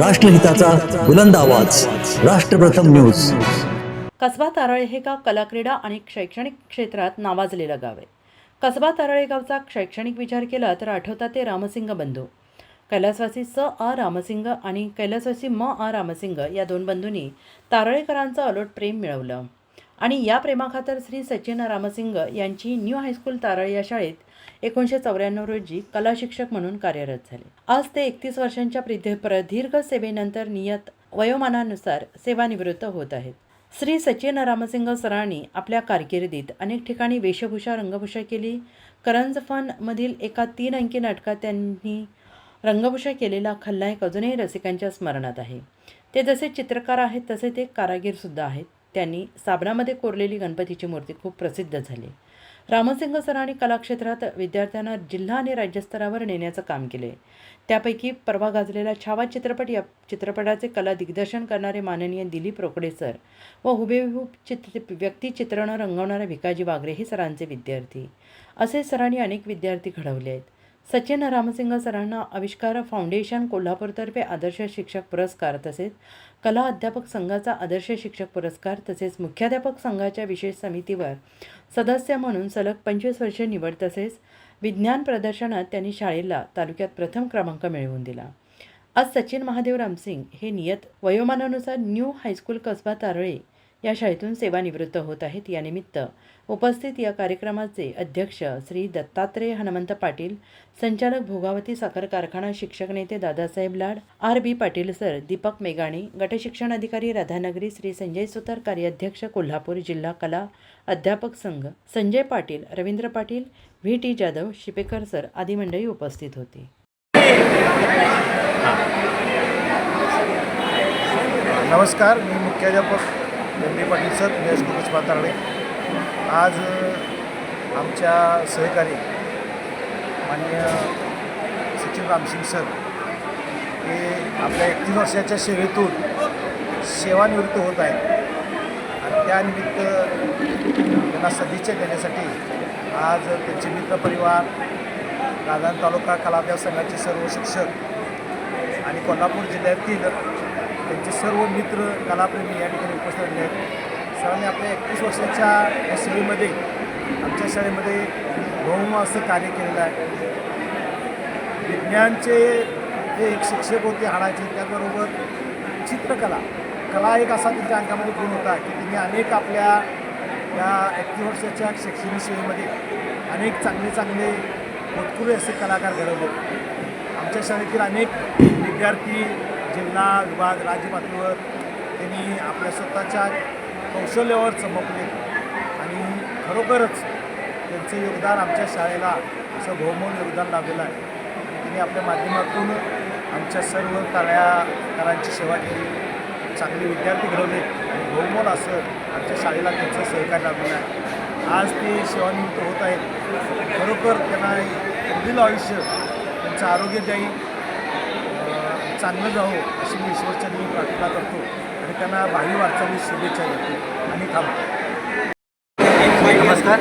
राष्ट्रहिताचा बुलंद आवाज. राष्ट्रप्रथम न्यूज. कसबा तारळे हे गाव कलाक्रीडा आणि शैक्षणिक क्षेत्रात नावाजलेलं गाव आहे. कसबा तारळे गावचा शैक्षणिक विचार केला तर आठवतात ते रामसिंग बंधू. कैलासवासी स. आ. रामसिंग आणि कैलासवासी म. आ. रामसिंग या दोन बंधूंनी तारळेकरांचं अलोट प्रेम मिळवलं. आणि या प्रेमाखातर श्री सचिन रामसिंग यांची न्यू हायस्कूल तारळ या शाळेत एकोणीसशे चौऱ्याण्णव रोजी कला शिक्षक म्हणून कार्यरत झाले. आज ते एकतीस वर्षांच्या प्रदीर्घ प्रदीर्घ सेवेनंतर नियत वयोमानानुसार सेवानिवृत्त होत आहेत. श्री सचिन रामसिंग सरांनी आपल्या कारकिर्दीत अनेक ठिकाणी वेशभूषा रंगभूषा केली. करंज फनमधील एका तीन अंकी नाटकात त्यांनी रंगभूषा केलेला खलनायक अजूनही रसिकांच्या स्मरणात आहे. ते जसे चित्रकार आहेत तसे ते कारागीरसुद्धा आहेत. त्यांनी साबणामध्ये कोरलेली गणपतीची मूर्ती खूप प्रसिद्ध झाली. रामसिंग सरांनी कलाक्षेत्रात विद्यार्थ्यांना जिल्हा आणि राज्यस्तरावर नेण्याचं काम केले. त्यापैकी परवा गाजलेला छावा चित्रपट या चित्रपटाचे कला दिग्दर्शन करणारे माननीय दिलीप रोकडे सर व हुबेहूब चित्र व्यक्तिचित्रणं रंगवणारे भिकाजी वागरे हे सरांचे विद्यार्थी. असे सरांनी अनेक विद्यार्थी घडवले आहेत. सचिन रामसिंग सरांना आविष्कार फाउंडेशन कोल्हापूरतर्फे आदर्श शिक्षक पुरस्कार तसेच कला अध्यापक संघाचा आदर्श शिक्षक पुरस्कार तसेच मुख्याध्यापक संघाच्या विशेष समितीवर सदस्य म्हणून सलग पंचवीस वर्षे निवड तसेच विज्ञान प्रदर्शनात त्यांनी शाळेला तालुक्यात प्रथम क्रमांक मिळवून दिला. आज सचिन महादेव रामसिंग हे नियत वयोमानानुसार न्यू हायस्कूल कसबा तारळे या शाळेतून सेवानिवृत्त होत आहेत. यानिमित्त उपस्थित या कार्यक्रमाचे अध्यक्ष श्री दत्तात्रेय हनुमंत पाटील संचालक भोगावती साखर कारखाना शिक्षक नेते Dadasaheb Lad R B Patil sir Deepak मेघाणी गटशिक्षण अधिकारी राधानगरी श्री संजय सुतार कार्याध्यक्ष कोल्हापूर जिल्हा कला अध्यापक संघ Sanjay Patil Ravindra Patil V T Jadhav Shipekar sir आदी मंडळी उपस्थित होती. नमस्कार मी मुख्याध्यापक एम पाटील सर मी हायस्कूल पातारडे आज आमच्या सहकारी माननीय सचिन रामसिंग सर हे आपल्या एकतीस वर्षाच्या सेवेतून सेवानिवृत्त होत आहेत. आणि त्यानिमित्त त्यांना सदिच्छा देण्यासाठी आज त्यांचे मित्रपरिवार राजधानी तालुका कलाभ्यास संघाचे सर्व शिक्षक आणि कोल्हापूर जिल्ह्यातील त्यांचे सर्व मित्र कलाप्रेमी या ठिकाणी उपस्थित झाले आहेत. सरांनी आपल्या एकतीस वर्षाच्या या सेवेमध्ये आमच्या शाळेमध्ये बहुम असं कार्य केलेलं आहे. विज्ञानचे जे एक शिक्षक होते हाडाचे त्याचबरोबर चित्रकला. कला एक असा त्यांच्या अंगामध्ये गुण होता की त्यांनी अनेक आपल्या या एकतीस वर्षाच्या शैक्षणिक सेवेमध्ये अनेक चांगले चांगले भरपूर असे कलाकार घडवले. आमच्या शाळेतील अनेक विद्यार्थी जिल्हा विभाग राज्य पातळीवर त्यांनी आपल्या स्वतःच्या कौशल्यावर चमकले आणि खरोखरच त्यांचं योगदान आमच्या शाळेला असं बहुमोल योगदान लाभलेलं आहे. त्यांनी आपल्या माध्यमातून आमच्या सर्व कलाकारांची सेवा केली चांगले विद्यार्थी घडवले आणि बहुमोल असं आमच्या शाळेला त्यांचं सहकार्य लाभलेलं आहे. आज ते सेवानिवृत्त होत आहेत. खरोखर त्यांना पुढील आयुष्य त्यांचं आरोग्यदायी चांगलं जावं अशी मी ईश्वरचरणी प्रार्थना करतो आणि त्यांना भावी वाटचाली शुभेच्छा देतो. आणि थांबतो नमस्कार.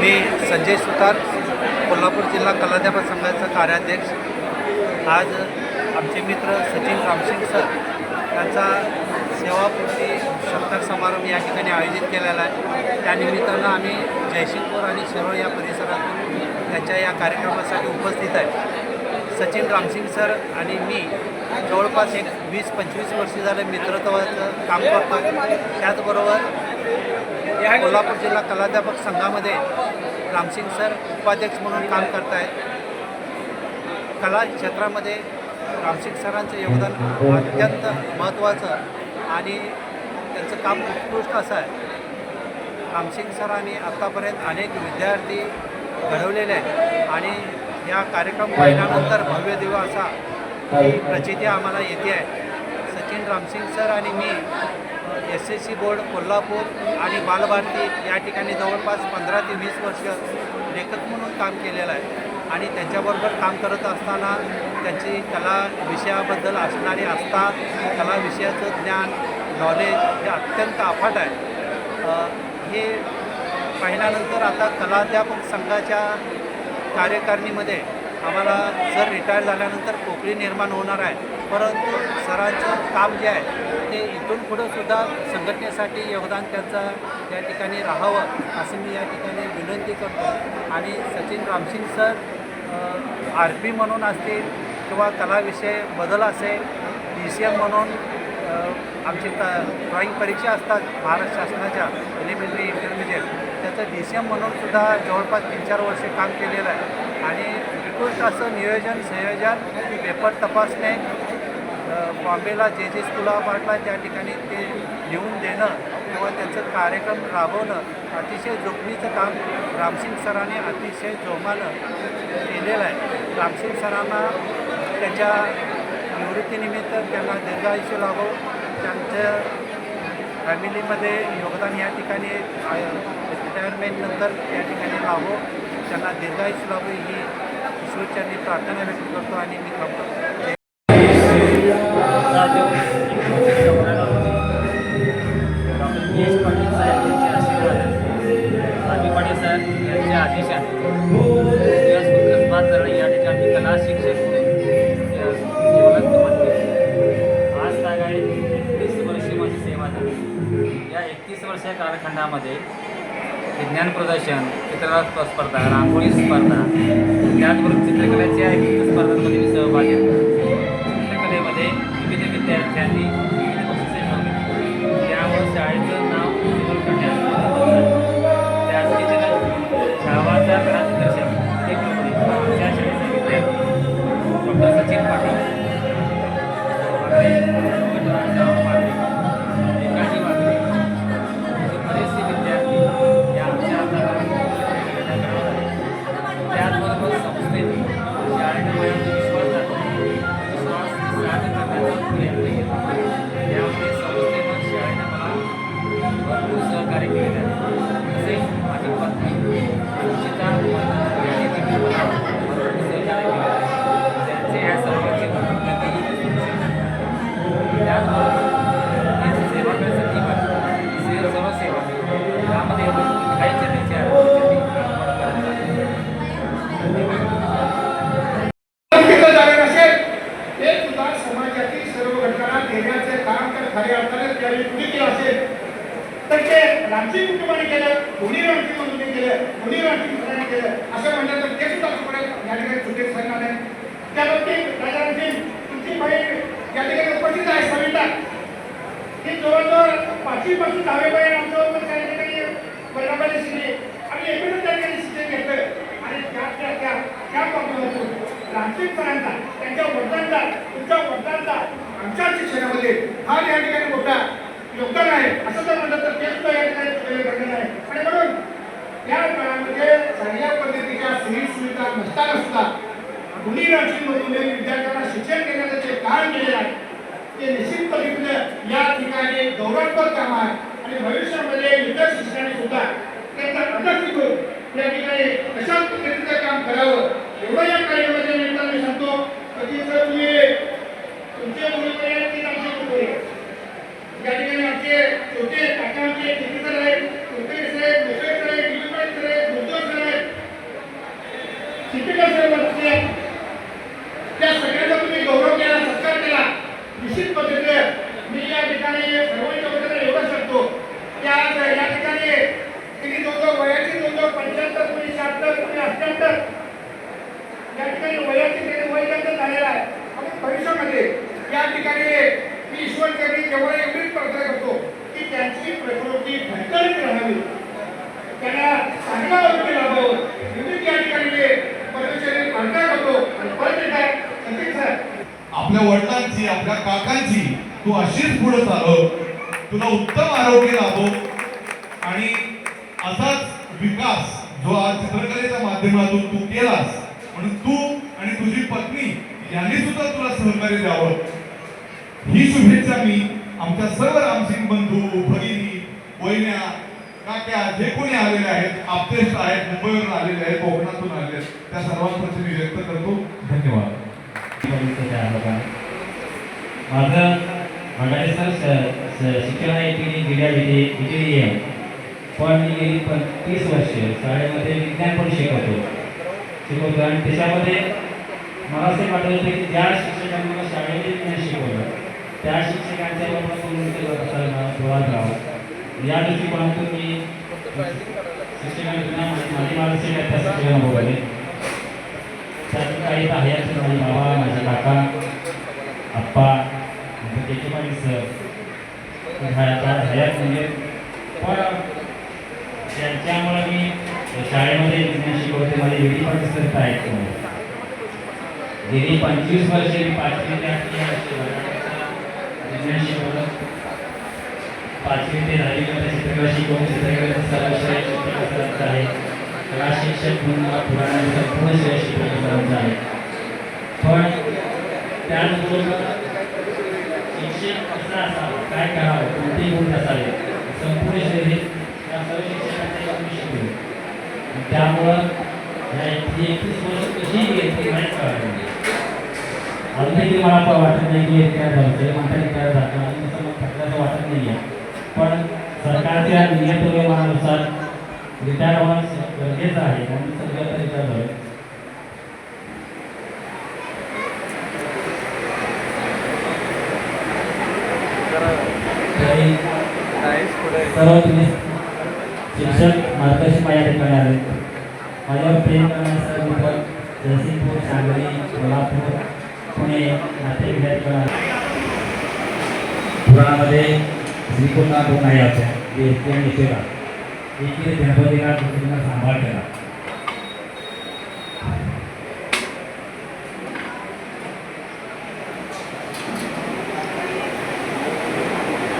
मी संजय सुतार कोल्हापूर जिल्हा कलाध्यापक संघाचा कार्याध्यक्ष. आज आमचे मित्र सचिन रामसिंग सर यांचा सेवापूर्ती सत्कार समारंभ या ठिकाणी आयोजित केलेला आहे. त्यानिमित्तानं आम्ही जयसिंगपूर आणि शिरोळ या परिसरातून त्यांच्या या कार्यक्रमासाठी उपस्थित आहे. सचिन रामसिंग सर आणि मी जवळपास एक वीस पंचवीस वर्ष झाले मित्रत्वाचं काम करतो त्याचबरोबर या कोल्हापूर जिल्हा कलाध्यापक संघामध्ये रामसिंग सर उपाध्यक्ष म्हणून काम करत आहेत कला क्षेत्रामध्ये रामसिंग सरांचं योगदान अत्यंत महत्त्वाचं आणि त्यांचं काम उत्कृष्ट असं आहे. रामसिंग सरांनी आत्तापर्यंत अनेक विद्यार्थी घडवलेले आहेत आणि या कार्यक्रम पाहिल्यानंतर भव्य दिवा असा ही प्रचिती आम्हाला येते आहे. सचिन रामसिंग सर आणि मी S S C board Kolhapur आणि बालभारती या ठिकाणी जवळपास पंधरा ते वीस वर्ष लेखक म्हणून काम केलेलं आहे. आणि त्यांच्याबरोबर काम करत असताना त्यांची कला विषयाबद्दल असणारी आस्था कला विषयाचं ज्ञान नॉलेज हे अत्यंत अफाट आहे. हे पाहिल्यानंतर आता कलाध्यापक संघाच्या कार्यकारिणीमध्ये आम्हाला सर रिटायर झाल्यानंतर पोकळी निर्माण होणार आहे. परंतु सरांचं काम जे आहे ते इथून पुढं सुद्धा संघटनेसाठी योगदान त्यांचं या ठिकाणी राहावं असं मी या ठिकाणी विनंती करतो. आणि Sachin Ramsingh sir R P म्हणून असतील किंवा कलाविषय बदल असेल डी सी एम म्हणून आमची त ड्रॉईंग परीक्षा असतात महाराष्ट्र शासनाच्या एलिमेंटरी इंटरमिजिएट त्याचं डी सी एम म्हणून सुद्धा जवळपास तीन चार वर्षे काम केलेलं आहे. आणि उत्कृष्ट असं नियोजन संयोजन पेपर तपासणे बॉम्बेला जे जे स्कूल ऑफ आर्टला त्या ठिकाणी ते लिहून देणं किंवा त्यांचं कार्यक्रम राबवणं अतिशय जोखमीचं काम रामसिंग सरांनी अतिशय जोमानं केलेलं आहे. रामसिंग सरांना त्यांच्या निवृत्तीनिमित्त त्यांना दीर्घायुष्य लाभो त्यांच्या फॅमिलीमध्ये योगदान या ठिकाणी रिटायरमेंटनंतर या ठिकाणी लाभो त्यांना दीर्घायुष्य लाभो ही ईश्वरच्यांनी प्रार्थना व्यक्त करतो आणि मी थांबतो. डॉक्टर पाटील पाटील साहेब या ठिकाणी कला शिक्षक आज एकतीस वर्षे सेवा झाली या एकतीस कालखंडामध्ये विज्ञान प्रदर्शन चित्रकला स्पर्धा रांगोळी स्पर्धा. त्याचबरोबर चित्रकलेच्या विविध स्पर्धांमध्ये मी सहभागी आहे. चित्रकलेमध्ये विविध विद्यार्थ्यांनी विविध बक्षिसे त्यामुळे शाळेचं नाव उज्ज्वल करण्यास मदत झाली त्यासाठी त्याला शाळाचा खऱ्या अर्थाने त्यावेळी कुणी केलं असेल? तर ते रामसिंग कुटुंबाने केलं कोणी रामसिंग बंधूंनी केलं कोणी रामसिंग सरांनी केलं असं म्हणलं तर ते सुद्धा तुम्हाला या ठिकाणी चुकीचं सांगणार नाही त्या बाबतीत राजा रामसिंग तुमची बहीण या ठिकाणी उपस्थित आहे सविता. हे जवळजवळ पाचवी पासून दहावीपर्यंत आमच्याबरोबर त्या ठिकाणी वडिलांमध्ये शिकली आम्ही एकूणच त्या ठिकाणी शिक्षण घेतलं आणि त्या त्या त्या त्या बाबतीतून रामसिंग सरांचा त्यांच्या वडिलांचा तुमच्या वडिलांचा आमच्या शिक्षणामध्ये फार या ठिकाणी मोठा योगदान आहे. असं जर म्हणलं तर ते सुद्धा या ठिकाणी घडलेलं आहे. आणि म्हणून या काळामध्ये चांगल्या पद्धतीच्या सोयी सुविधा नसताना सुद्धा मुली राशीमधून विद्यार्थ्यांना शिक्षण देण्याचं जे काम केलेलं आहे ते निश्चित पद्धतीनं या ठिकाणी गौरवास्पद काम आहे. आणि भविष्यामध्ये इतर शिक्षणाने सुद्धा त्यांचा अभ्यास करून या ठिकाणी कशा पद्धतीचं काम करावं एवढं या कार्यामध्ये नेमका मी सांगतो. कधी जर तुम्ही तुमचे उमेदवार आहेत की आमचे मुलीकडे आहेत. या ठिकाणी आमचे छोटे काका आमचे ठेकेदार आहेत कुलकर्णी सर आहेत मोठे सर आहेत दिलीपराव सर आहेत गुरुदेव सर आहेत. शिक्षिका सर बसले त्या सगळ्यांचा तुम्ही गौरव केला सत्कार केला. निश्चित पद्धतीने मी या ठिकाणी सर्वांच्या वतीने एवढं सांगतो की आज या ठिकाणी तिने जवळजवळ वयाची दोन पंच्याहत्तर कोणी शहात्तर कोणी अठ्ठ्याहत्तर. या ठिकाणी वयाची वय त्यांचं झालेलं आहे. आणि भविष्यामध्ये या ठिकाणी मी ईश्वरचरणी केवळ एवढीच प्रार्थना करतो की त्यांची प्रकृती ठणठणीत राहावी. त्यांना चांगला आरोग्य लाभावं. विविध या ठिकाणी परमेश्वरी प्रार्थना करतो. आणि परत सर आपल्या वडिलांची आपल्या काकांची तू अशीच पुढे चालव. तुला उत्तम आरोग्य लाभो. आणि असाच विकास जो आज चित्रकलेच्या माध्यमातून तू केलास म्हणून तू आणि तुझी पत्नी यांनी सुद्धा तुला सहकार्य द्यावं. ही शुभेच्छा मी आमच्या सर्व रामसिंग बंधू भगिनी वहिन्या काक्या जे कोणी आलेले आहेत आपतेष्ट आहेत मुंबईवरून आलेले आहेत कोकणातून आलेले आहेत त्या सर्वांप्रती मी व्यक्त करतो. धन्यवाद. माझं मंडळी सर श- शिक्षण आहे की दिल्या विधी दिलेली आहे. पण मी गेली पण तीस वर्ष शाळेमध्ये विज्ञान पण शिकवतो. शिकवतो. आणि त्याच्यामध्ये मला असे वाटत होते की ज्या शिक्षकांनी मला शाळेमध्ये ज्ञान शिकवलं त्या शिक्षकांच्या केलं या दृष्टिकोनातून मी शिक्षकांना माझी मानसिक त्या शिक्षकांना बोलवले काही आहेत माझे म्हणजे बाबा माझे काका आप्पा म्हणजे नंतर सर. हयात म्हणजे पण त्यांच्यामुळे मी शाळेमध्ये विज्ञान शिकवते माझे वेळी पण आहेत गेली पंचवीस वर्षे पाचवी ते आठवी या वर्षी पाचवी ते दहावीपर्यंत चित्रकला शिकवून चित्रकलेचा सराव श्रेय चित्रकला आहे. कला शिक्षक म्हणून मला पुराणा संपूर्ण शिवाय चित्रकला सरांचा आहे. पण त्याचबरोबर शिक्षक कसा असावा काय करावं कोणते गुण असावे संपूर्ण शरीर या सर्व शिक्षकांच्या मी शिकलो त्यामुळं ह्या एकतीस वर्ष कशी घेतली माहीत कळालं अजूनही मला पण वाटत नाही की रिटायर झालं ते म्हणतात रिटायर झालं आणि तसं मग थकल्याचं वाटत नाही आहे पण सरकारच्या नियतनियमानुसार रिटायर होणं गरजेचं आहे. म्हणून सगळं रिटायर झालं सर्व तुम्ही शिक्षक मार्गदर्शन माझ्या ठिकाणी आले. माझ्यावर प्रेम करण्यासाठी मित्र सांगली कोल्हापूर पुणे नाते विद्यार्थी पुराणामध्ये श्रीकुंडा दोन आहे आपल्या देवकी आणि यशोदा एकीने गणपतीला दुसरीला सांभाळ केला.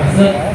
तसंच